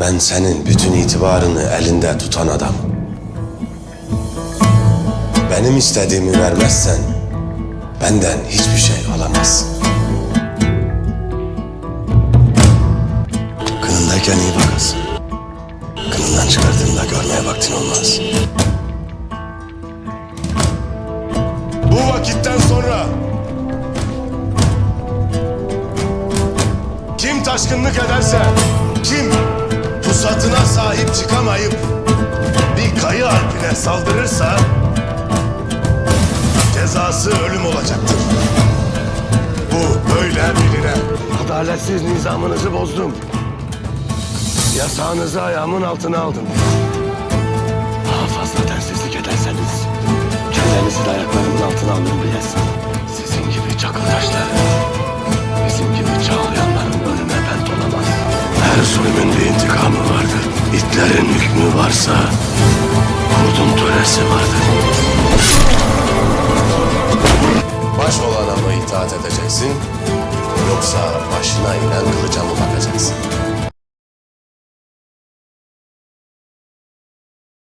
Ben senin bütün itibarını elinde tutan adam. Benim istediğimi vermezsen benden hiçbir şey alamazsın. Kınındayken iyi bakasın. Kınından çıkardığında görmeye vaktin olmaz. Bu vakitten sonra kim taşkınlık ederse, pusatına sahip çıkamayıp bir kayı alpine saldırırsa cezası ölüm olacaktır. Bu böyle biline. Adaletsiz nizamınızı bozdum. Yasağınızı ayağımın altına aldım. Daha fazla tersizlik ederseniz kendinizi de ayaklarımın altına alın bilesin. Sizin gibi çakıl taşları, bizim gibi çağlayanların önüne bent olamaz. Her zulmün bir intikamı vardır. İtlerin hükmü varsa kurdun töresi vardır. Baş olana mı itaat edeceksin? Yoksa başına inen kılıca mı bakacaksın?